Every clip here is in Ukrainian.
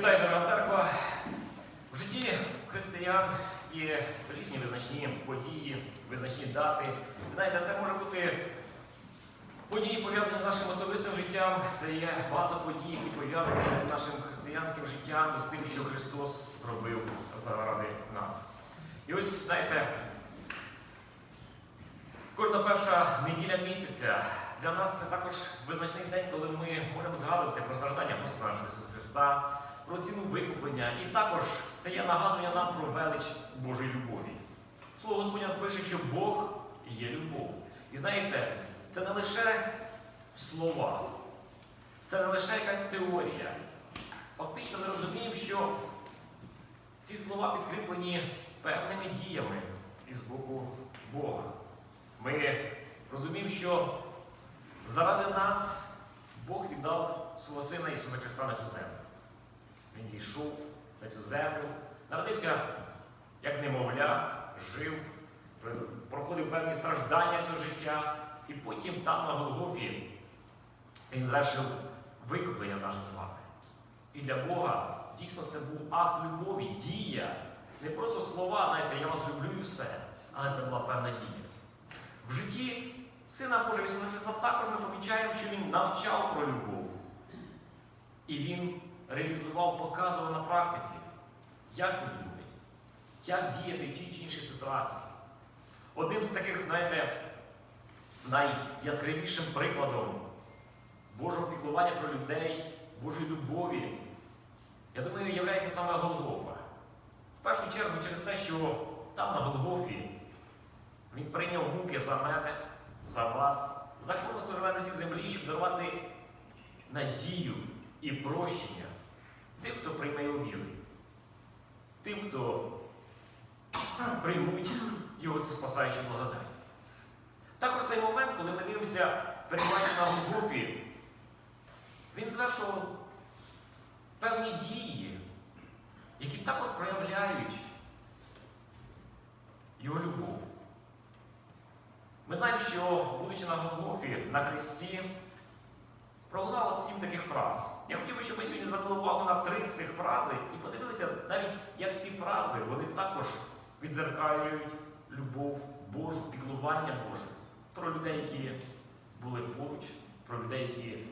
Вітаю, дорога церква. В житті християн є різні визначні події, визначні дати. Знаєте, це може бути події, пов'язані з нашим особистим життям. Це є багато подій, які пов'язані з нашим християнським життям і з тим, що Христос зробив заради нас. І ось, знаєте, кожна перша неділя місяця для нас це також визначний день, коли ми можемо згадувати про страждання Господа нашого Ісуса Христа, про ціну викуплення. І також це є нагадування нам про велич Божої любові. Слово Господня пише, що Бог є любов. І знаєте, це не лише слова, це не лише якась теорія. Фактично ми розуміємо, що ці слова підкріплені певними діями із боку Бога. Ми розуміємо, що заради нас Бог віддав свого Сина Ісуса Христа на цю землю. Він дійшов на цю землю, народився як немовля, жив, проходив певні страждання цього життя, і потім там на Голгофі він звершив викуплення наше з вами. І для Бога дійсно це був акт любові, дія. Не просто слова, знаєте, я вас люблю і все, але це була певна дія. В житті Сина Божого Ісуса Христа також ми помічаємо, що Він навчав про любов. І Він реалізував, показував на практиці, як він любить, як діяти в тій чи іншій ситуації. Одним з таких, знаєте, найяскравішим прикладом Божого піклування про людей, Божої любові, я думаю, є саме Голгофа. В першу чергу через те, що там на Голгофі він прийняв муки за мене, за вас, за кого хто живе на цій землі, щоб дарувати надію і прощення тим, хто прийме його віру, тим, хто приймуть його цю спасаючу благодать. Також цей момент, коли ми дивимося, перебуваючи на Голгофі, він звершував певні дії, які також проявляють його любов. Ми знаємо, що, будучи на Голгофі, на Христі, пролунало сім таких фраз. Я хотів би, щоб ми сьогодні звернули увагу на три з цих фрази і подивилися навіть, як ці фрази вони також відзеркалюють любов Божу, піклування Боже про людей, які були поруч, про людей, які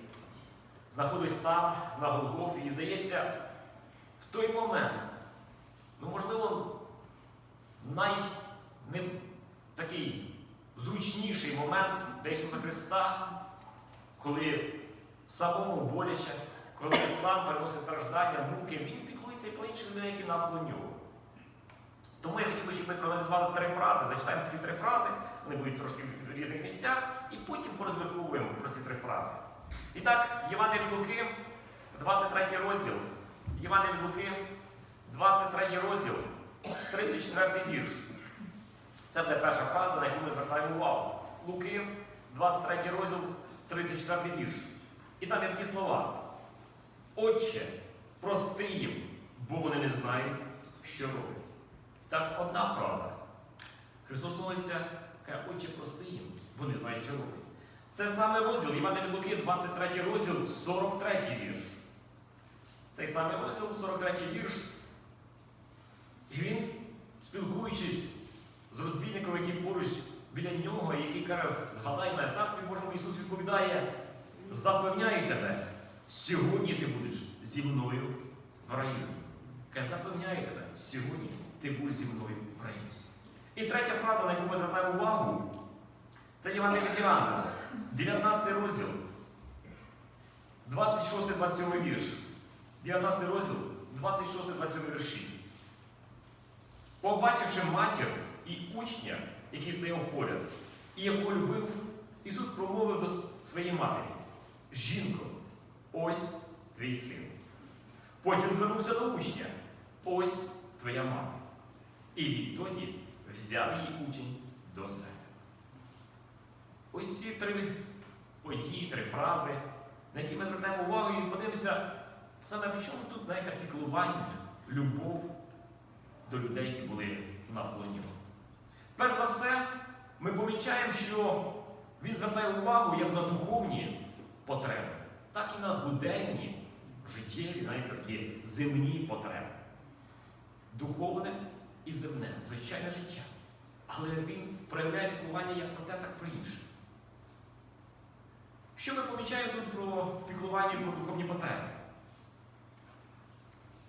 знаходились там, на Голгофі. І здається, в той момент, ну, можливо, най не такий зручніший момент для Ісуса Христа, коли самому боляче, коли сам переносить страждання, муки, Він піклується і про інших людей, які навколо нього. Тому я хотів би, щоб ми проаналізували три фрази, зачитаємо ці три фрази, вони будуть трошки в різних місцях, і потім порозмірковуємо про ці три фрази. І так, Євангелій від Луки, 23 розділ. Євангелій від Луки, 23 розділ, 34 вірш. Це буде перша фраза, на яку ми звертаємо увагу. Луки, 23 розділ, 34 вірш. І там є такі слова. Отче, прости їм, бо вони не знають, що роблять. Так, одна фраза. Христос молиться, каже, Отче, прости їм, вони знають, що роблять. Це саме розділ, Івана Луки, 23 розділ, 43 вірш. Цей самий розділ, 43 вірш. І він, спілкуючись з розбійником, який поруч біля нього, який каже, згадай мене, царстві Божому Ісус відповідає, запевняю тебе, сьогодні ти будеш зі мною в раю. Каже, запевняю тебе, сьогодні ти будеш зі мною в раю. І третя фраза, на яку ми звертаємо увагу, це Євангелія від Іоанна, 19 розділ, 26-27 вірш. 19 розділ, 26-27 вірші. Побачивши матір і учня, який стояв поряд, і якого любив, Ісус промовив до своєї матері: Жінко, ось твій син. Потім звернувся до учня, ось твоя мати. І відтоді взяв її учень до себе. Ось ці три події, три фрази, на які ми звертаємо увагу і подивимося, саме в чому тут знаєте, піклування, любов до людей, які були навколо нього. Перш за все, ми помічаємо, що він звертає увагу як на духовні потреби, так і на буденні життєві, знаєте, такі земні потреби. Духовне і земне, звичайне життя. Але він проявляє піклування як про те, так про інше. Що ми помічаємо тут про піклування про духовні потреби?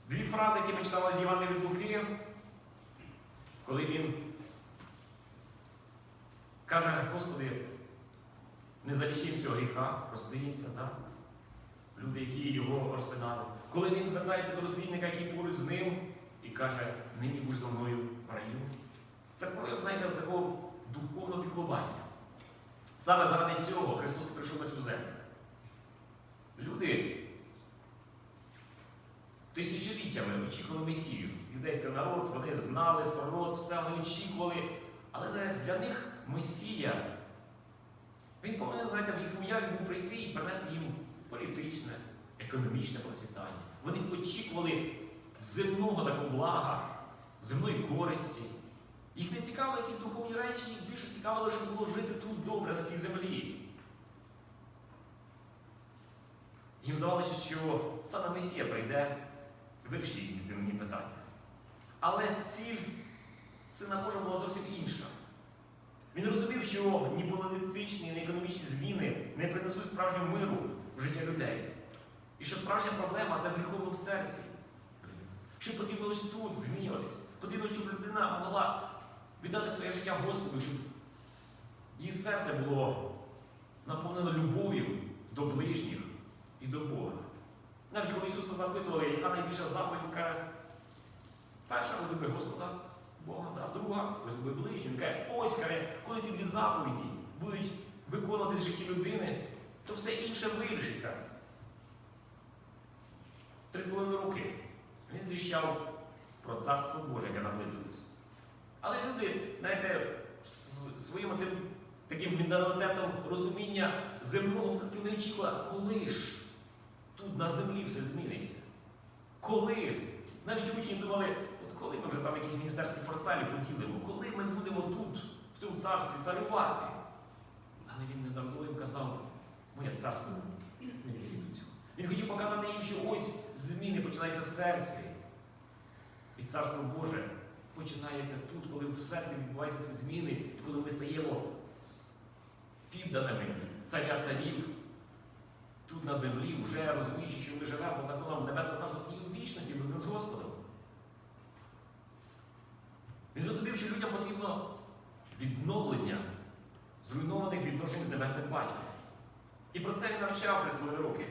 Дві фрази, які ми читали з Івана від Луки, коли він каже, Господи, не залічимо цього гріха, простимся, да? люди, які його розпинали. Коли він звертається до розбійника, який поруч з ним, і каже, нині будь за мною в раю. Це прояв, знаєте, такого духовного піклування. Саме заради цього Христос прийшов на цю землю. Люди тисячоліттями очікували Месію. Юдейський народ, вони знали з пророцтв, все вони очікували. Але для них Месія, він повинен, знаєте, в їх уяві був прийти і принести їм політичне, економічне процвітання. Вони очікували земного такого блага, земної користі. Їх не цікавили якісь духовні речі, їх більше цікавило, щоб було жити тут добре на цій землі. Їм здавалося, що саме Месія прийде, вирішить їх земні питання. Але ціль Сина Божа була зовсім інша. Він розумів, що ні політичні, ні економічні зміни не принесуть справжнього миру в життя людей. І що справжня проблема це в гріховному серці. Що потрібно ось тут змінюватись. Потрібно, щоб людина могла віддати своє життя Господу, щоб її серце було наповнено любов'ю до ближніх і до Бога. Навіть коли Ісуса запитували, яка найбільша заповідь, перша розлюби Господа, Бога, друга. Він каже, ось каже, коли ці дві заповіді будуть виконувати в житті людини, то все інше вирішиться. Три з половиною роки він звіщав про царство Боже, яке наблизилось. Але люди, знаєте, своїм цим таким менталітетом розуміння земного все-таки не очікували, коли ж тут на землі все зміниться? Коли? Навіть учні думали, коли ми вже там якісь міністерські портфелі поділимо, коли ми будемо тут, в цьому царстві, царювати? Але він неодноразово їм казав, моє царство не від цього. Він хотів показати їм, що ось зміни починаються в серці. І царство Боже починається тут, коли в серці відбуваються ці зміни, коли ми стаємо підданими царя царів, тут на землі, вже розуміючи, що ми живемо по законам Небесного Царства і у вічності будемо з Господом. Він розумів, що людям потрібно відновлення зруйнованих відношень з небесним батьком. І про це він навчав три з половиною роки.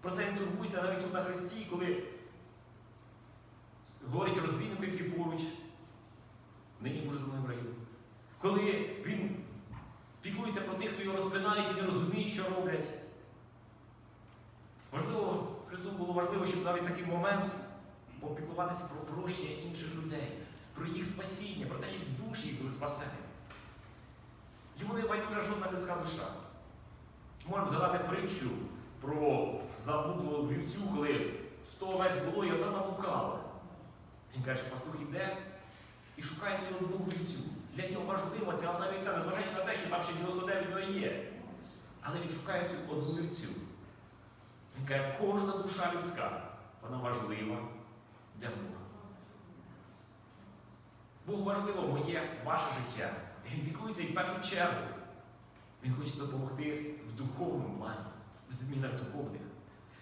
Про це він турбується навіть тут на Христі, коли говорить розбійнику, який поруч, нині в раю. Коли він піклується про тих, хто його розпинають і не розуміють, що роблять. Важливо, Христу було важливо, щоб навіть такий момент попіклуватися про прощення інших людей, про їх спасіння, про те, щоб душі їх були спасені. Йому не байдужа жодна людська душа. Можемо згадати притчу про забуклу вівцю, коли сто овець було і одна заблукала. Він каже, що пастух йде і шукає цю одну вівцю. Для нього важлива ця одна вівця, незважаючи на те, що там ще 99 нього є. Але він шукає цю одну вівцю. Він каже, кожна душа людська, вона важлива для Бога. Богу важливо моє, ваше життя. Він піклується і в першу чергу. Він хоче допомогти в духовному плані, в змінах духовних.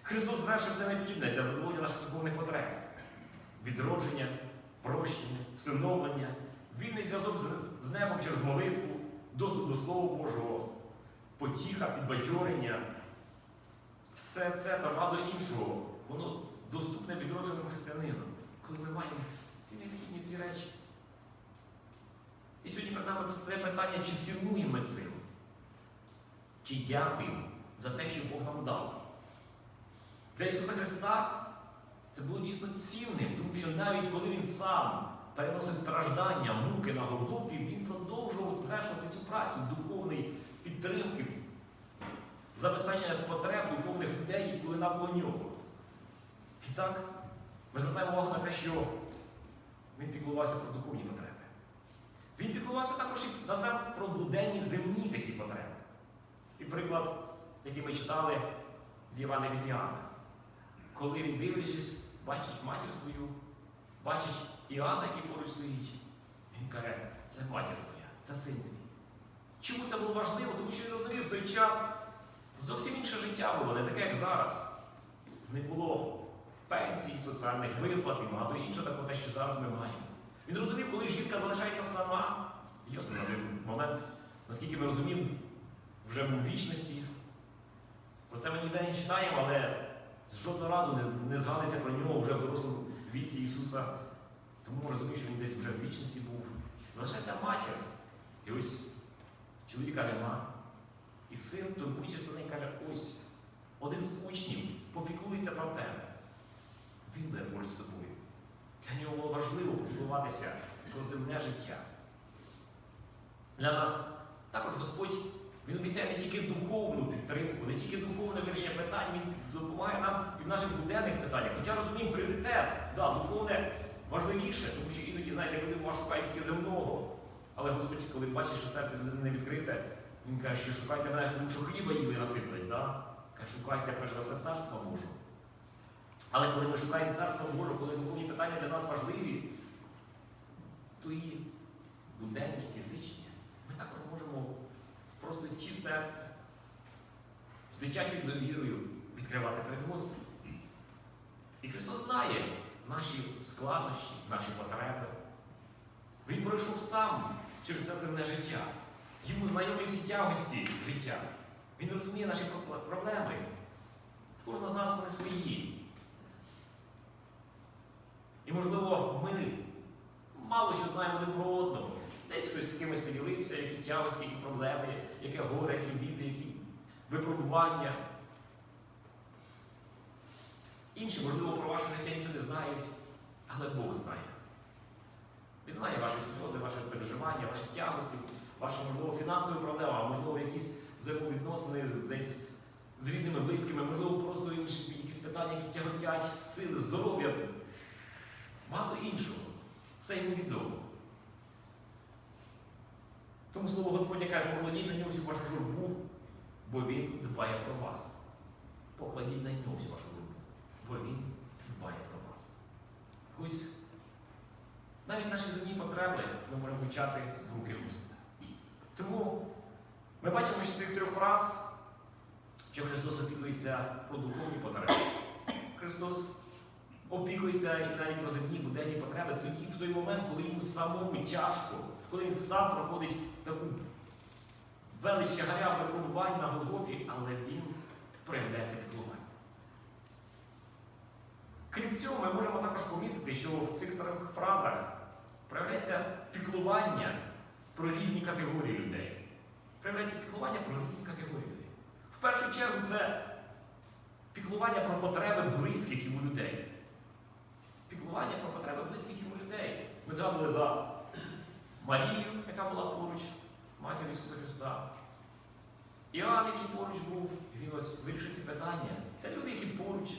Христос звершив все необхідне для задоволення наших духовних потреб. Відродження, прощення, всиновлення, вільний зв'язок з, небом через молитву, доступ до Слова Божого, потіха, підбадьорення. Все це та багато іншого, воно доступне відродженим християнинам, коли ми маємо ці необхідні ці речі. І сьогодні перед нами постає питання, чи цінуємо цим, чи дякуємо за те, що Бог нам дав. Для Ісуса Христа це було дійсно цінним, тому що навіть коли Він сам переносив страждання, муки на Голгофі, Він продовжував звершувати цю працю духовної підтримки, забезпечення потреб духовних людей, які були навколо нього. І так, ми звертаємо увагу на те, що він піклувався про духовні піклувався також і назвемо про буденні земні такі потреби. І приклад, який ми читали з Івана від коли він дивлячись, бачить матір свою, бачить Іоанна, який поруч стоїть. Він каже, це матір твоя, це син твій. Чому це було важливо? Тому що він розумів в той час зовсім інше життя було, не таке, як зараз. Не було пенсій, соціальних виплат і багато іншого такого, те, що зараз ми маємо. Він розумів, коли жінка залишається сама. На той момент, наскільки ми розуміємо, вже був в вічності. Про це ми ніде не читаємо, але жодного разу не, не згадується про нього вже в дорослому віці Ісуса. Тому розумію, що він десь вже в вічності був. Залишається матір. І ось чоловіка нема. І син, турбуючись про неї, каже, ось один з учнів попіклується про тебе. Він буде поруч з тобою. Для нього було важливо попіклуватися про земне життя. Для нас також Господь Він обіцяє не тільки духовну підтримку, не тільки духовне вирішення питань, Він допомагає нам і в наших буденних питаннях. Хоча розуміємо, пріоритет, да, духовне важливіше, тому що іноді, знаєте, люди шукають тільки земного. Але Господь, коли бачить, що серце не відкрите, він каже, що шукайте мене, тому що хліба їли і. Да? Каже, шукайте перш за все царство Боже. Але коли ми шукаємо царство Боже, коли духовні питання для нас важливі, то і буденні, фізичні, також можемо в простоті серця, з дитячою довірою відкривати перед Господом. І Христос знає наші складнощі, наші потреби. Він пройшов сам через це земне життя. Йому знайомі всі тягості життя. Він розуміє наші проблеми. В кожного з нас вони свої. І, можливо, ми мало що знаємо один про одного. Десь хтось з кимось поділився, які тягості, які проблеми, яке горе, які біди, які випробування. Інші, можливо, про ваше життя нічого не знають, але Бог знає. Він знає ваші сльози, ваші переживання, ваші тягості, ваші, можливо, фінансові проблеми, а можливо, якісь взаємовідносини десь з рідними, близькими, можливо, просто інші якісь питання, які тяготять, сили, здоров'я, багато іншого. Все йому відомо. Тому слово Господня каже, покладіть на нього всю вашу журбу, бо він дбає про вас. Покладіть на нього всю вашу журбу, бо він дбає про вас. Ось навіть наші земні потреби ми можемо вивчати в руки Господа. Тому ми бачимо, з цих трьох фраз, що Христос опікується про духовні потреби. Христос опікується і навіть про земні буденні потреби тоді, в той момент, коли йому самому тяжко, коли він сам проходить таку велич тягаря випробувань на Голгофі, але він проявляє це піклування. Крім цього, ми можемо також помітити, що в цих трьох фразах проявляється піклування про різні категорії людей. Проявляється піклування про різні категорії людей. В першу чергу це піклування про потреби близьких йому людей. Піклування про потреби близьких йому людей. Ми згадували за Марію, яка була поруч, матір Ісуса Христа. Іоанн, який поруч був, він ось вирішив ці питання. Це люди, які поруч.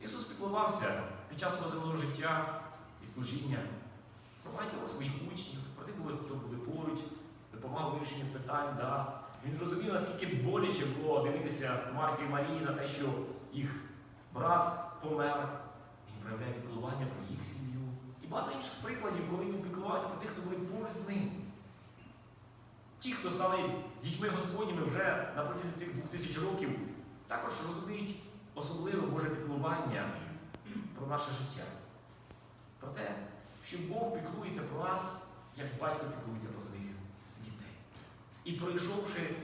Ісус піклувався під час свого земного життя і служіння про багатьох своїх учнів, про тих, хто були поруч, допомагав вирішенню питань. Да. Він розумів, наскільки боляче було дивитися Марфі і Марії на те, що їх брат помер. Проявляє піклування про їх сім'ю. І багато інших прикладів, коли він піклувався про тих, хто були поруч з ним. Ті, хто стали дітьми Господніми вже на протязі цих двох тисяч років, також розуміють особливе Боже піклування про наше життя. Про те, що Бог піклується про нас, як батько піклується про своїх дітей. І пройшовши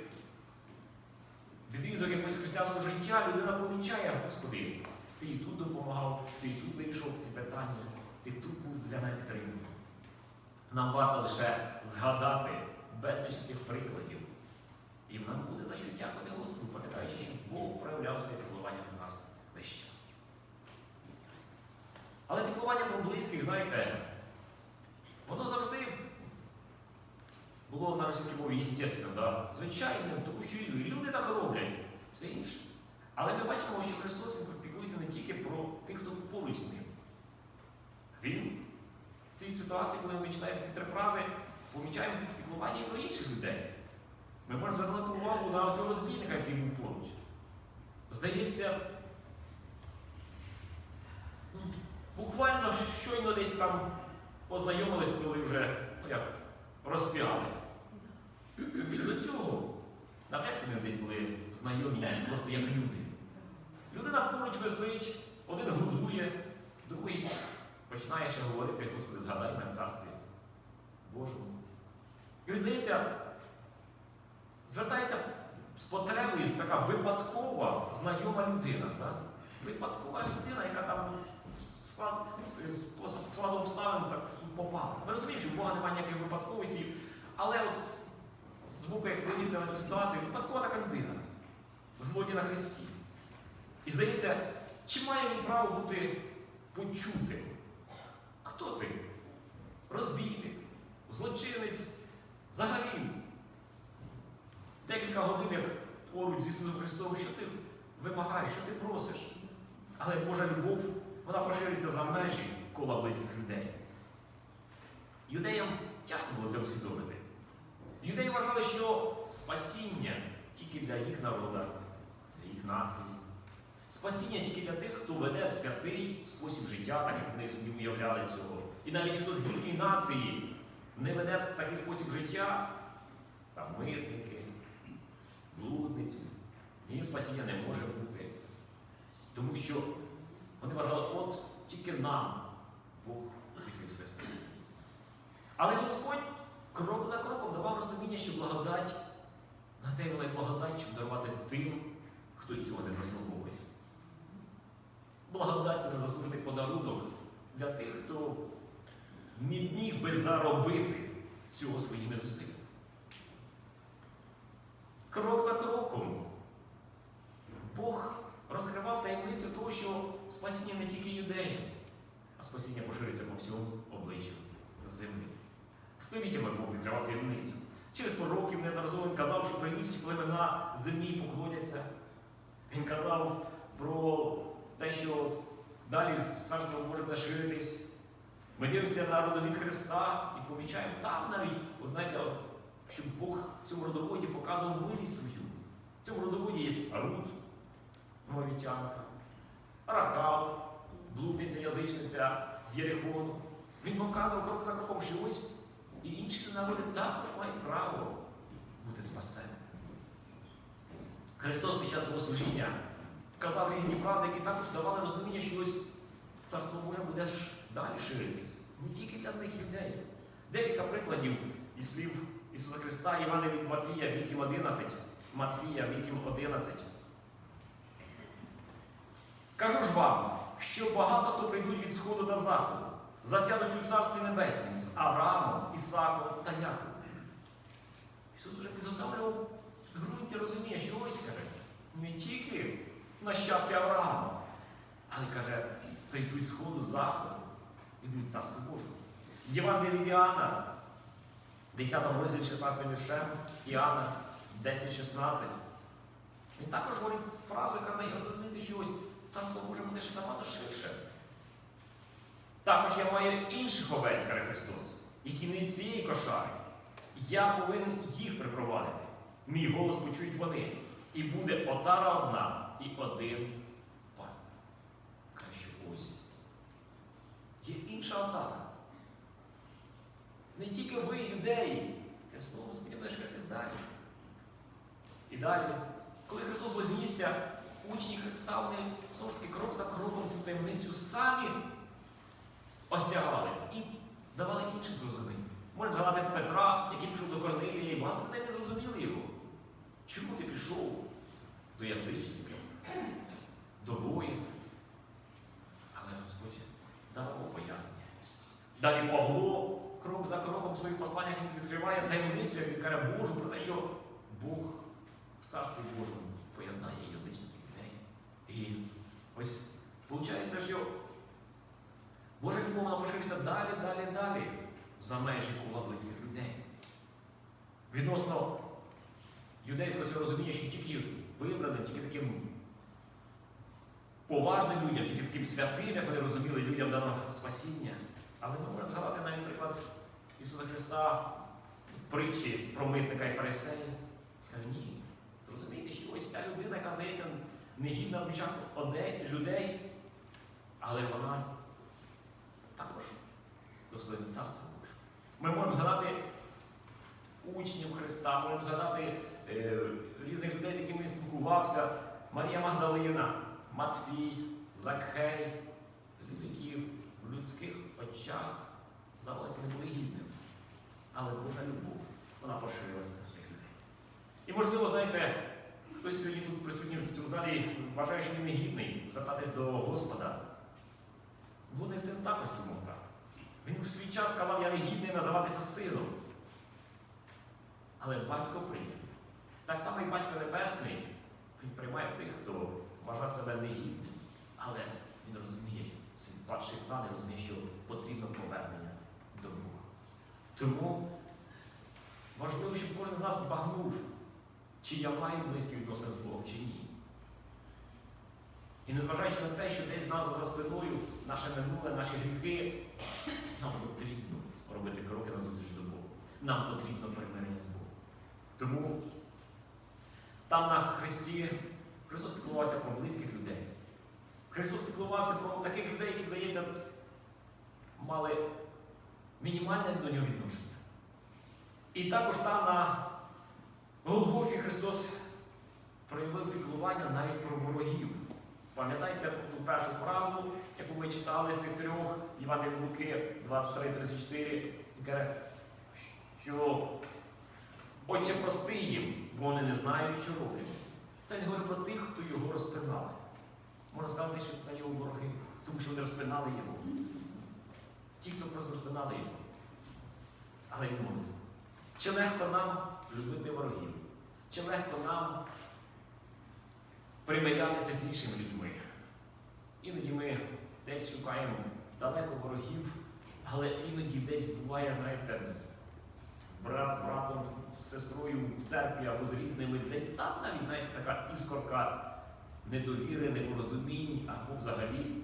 відрізок якогось християнського життя, людина помічає, Господи, ти і тут допомагав, ти і тут вирішував ці питання, ти тут був для мене підтримки. Нам варто лише згадати безліч таких прикладів. І нам буде за що дякувати Господу, пам'ятаючи, що Бог проявляв своє піклування про нас весь час. Але піклування про близьких, знаєте, воно завжди було на російській мові естественно, да? звичайним, тому що люди так роблять, все інше. Але ми бачимо, що Христос Він піклується не тільки про тих, хто поруч з ним. Він в цій ситуації, коли ми читаємо ці три фрази, помічаємо піклування і про інших людей. Ми можемо звернути увагу на цього розбійника, який був поруч. здається, ну, буквально щойно десь там познайомились, коли вже ну, як, розп'яли. Тому що до цього навряд вони десь були знайомі просто як люди. Людина поруч висить, один грузує, другий починає ще говорити, Господи, згадай мене в царстві Божому. І ось здається, звертається з потребою така випадкова знайома людина. Да? Випадкова людина, яка там склад, складу обставин так попала. Ми розуміємо, що в Бога немає ніяких випадковостей, але от з боку, як дивиться на цю ситуацію, випадкова така людина. Злодій на Христі. І здається, чи має він право бути почутим? Хто ти? Розбійник, злочинець, взагалі. Декілька годин, як поруч з Ісусом Христом, що ти вимагаєш, що ти просиш? Але Божа любов, вона поширюється за межі кола близьких людей. Юдеям тяжко було це усвідомити. Юдеї вважали, що спасіння тільки для їх народу, для їх нації. Спасіння тільки для тих, хто веде святий спосіб життя, так як вони собі уявляли цього. І навіть хто з їхньої нації не веде такий спосіб життя, там мирники, блудниці, їм спасіння не може бути. Тому що вони вважали, от тільки нам Бог відкрив своє спасіння. Але Господь крок за кроком давав розуміння, що благодать на те благодать, щоб дарувати тим, хто цього не заслуговує. Благодать це незаслужений подарунок для тих, хто не міг би заробити цього своїми зусиллями. Крок за кроком Бог розкривав таємницю того, що спасіння не тільки юдеям, а спасіння пошириться по всьому обличчю землі. Століттями Бог відкривав таємницю. Через пророків неодноразово він казав, що всі племена землі поклоняться. Він казав про те, що далі царство Боже буде. Ми дивимося на родовід Христа і помічаємо там навіть, от знаєте, от, щоб Бог в цьому родоводі показував милість свою. В цьому родоводі є Рут, Мовітянка, Рахав, блудниця язичниця з Єрихону. Він показував крок за кроком, що ось і інші народи також мають право бути спасеними. Христос під час свого служіння казав різні фрази, які також давали розуміння, що ось царство Боже буде далі ширитись. Не тільки для них людей. Декілька прикладів із слів Ісуса Христа, Івана від Матвія 8.11. Матвія 8.11. Кажу ж вам, що багато хто прийдуть від сходу та заходу, засядуть у Царстві Небесному з Авраамом, Ісаком та Яковом. Ісус вже підготовлював в ґрунті розуміння, що ось каже, не тільки нащадки Авраама, але каже, прийдуть сходу заходу і будуть царство Божого. Євангелія від Іоанна, 10 розділі 16 віршем, Іоанна 10.16. Він також говорить фразу, яка дає розуміти, що ось царство Боже буде ще набагато ширше. Також я маю інших овець, каже Христос, які не цієї кошари. Я повинен їх припровадити. Мій голос почують вони. І буде отара одна і один пастир. Каже, що ось є інша отара. Не тільки ви, юдеї, я слово Господи, буде шкатись далі. І далі, коли Христос вознісся, учні Христа, вони знову ж таки крок за кроком цю таємницю самі осягали і давали іншим зрозуміти. Можна згадати Петра, який пішов до Корнилія, і багато людей не зрозуміли його. Чому ти пішов до язичників, до воїн? Але Господь дав пояснення. Далі Павло крок за кроком в своїх посланнях відкриває таємницю, як він каже Божу, про те, що Бог в царстві Божому поєднає язичників людей. І ось виходить, що Божа любов вона поширюється далі, далі, далі за межі кола близьких людей. Відносно юдейського цього розуміння, що тільки вибраним, тільки таким поважним людям, тільки таким святим, як вони розуміли, людям дано спасіння. Але ми можемо згадати навіть приклад Ісуса Христа в притчі про митника і фарисея. Каже, ні. Зрозумійте, що ось ця людина, яка здається, негідна в очах людей, але вона також достойна царства Божого. Ми можемо згадати учнів Христа, можемо згадати е, різних людей, з якими він спілкувався. Марія Магдалина, Матфій, Закхей, які в людських очах здавалося не. Але Божа любов, вона поширилася на цих людей. І можливо, знаєте, хтось сьогодні тут присутній в цьому залі вважає, що він не гідний звертатись до Господа. Блудний син також думав так. Він в свій час сказав, я не гідний називатися сином. Але батько прийняв. Так само і батько Небесний, він приймає тих, хто вважає себе негідним. Але він розуміє, падший стан і розуміє, що потрібно повернення до Бога. Тому важливо, щоб кожен з нас збагнув, чи я маю близькі відносини з Богом, чи ні. І незважаючи на те, що десь нас за спиною, наше минуле, наші гріхи, нам потрібно робити кроки на зустріч до Бога. Нам потрібно примирення з Богом. Тому там на Христі Христос піклувався про близьких людей. Христос піклувався про таких людей, які, здається, мали мінімальне до нього відношення. І також там на Голгофі Христос проявив піклування навіть про ворогів. Пам'ятаєте ту першу фразу, яку ми читали з цих трьох Івана Луки 23-34, яке, що Отче прости їм, бо вони не знають, що роблять. Це не говорить про тих, хто його розпинали. Можна сказати, що це його вороги, тому що вони розпинали його. Ті, хто просто розпинали його. Але він молився. Чи легко нам любити ворогів? Чи легко нам примирятися з іншими людьми? Іноді ми десь шукаємо далеко ворогів, але іноді десь буває, знаєте, брат з братом, сестрою в церкві або з рідними, десь там навіть знаєте, така іскорка недовіри, непорозумінь або взагалі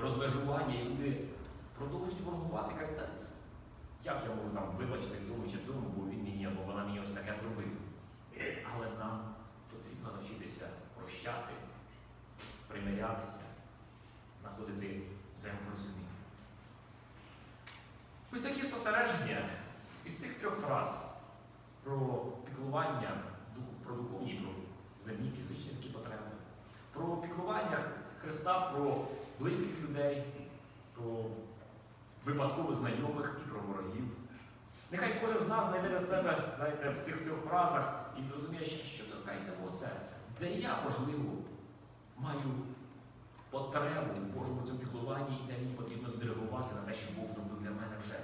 розмежування, і люди продовжують ворогувати, кажуть, як я можу там вибачити тому чи тому, бо він мені або вона мені ось таке зробила. Але нам потрібно навчитися прощати, примирятися, знаходити взаємопорозуміння. Ось такі спостереження із цих трьох фраз про піклування про духовні, про земні фізичні такі потреби, про піклування Христа про близьких людей, про випадково знайомих і про ворогів. Нехай кожен з нас знайде для себе знаєте, в цих трьох фразах і зрозуміє, що, торкається мого серця, де я, можливо, маю потребу в Божому цьому піклуванні, і де мені потрібно відреагувати на те, що Бог зробив для мене вже.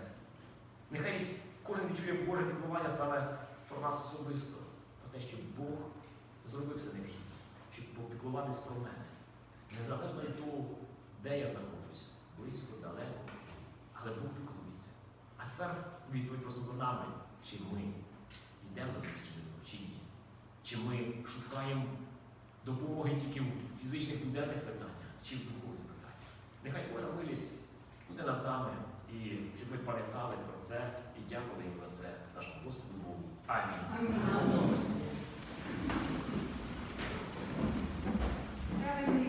Нехай кожен відчує Боже піклування саме про нас особисто, про те, що Бог зробив все необхідне, щоб попіклуватись про мене. Незалежно від того, де я знаходжусь, близько, далеко, але Бог піклується. А тепер відповідь просто за нами, чи ми йдемо до Бога, чи ні. Чи ми шукаємо допомоги тільки в фізичних буденних питаннях, чи в духовних питаннях. Нехай Божа милість буде над нами, і щоб ми пам'ятали про це Дякую їм за це нашому Господу Богу. Амінь. Амінь.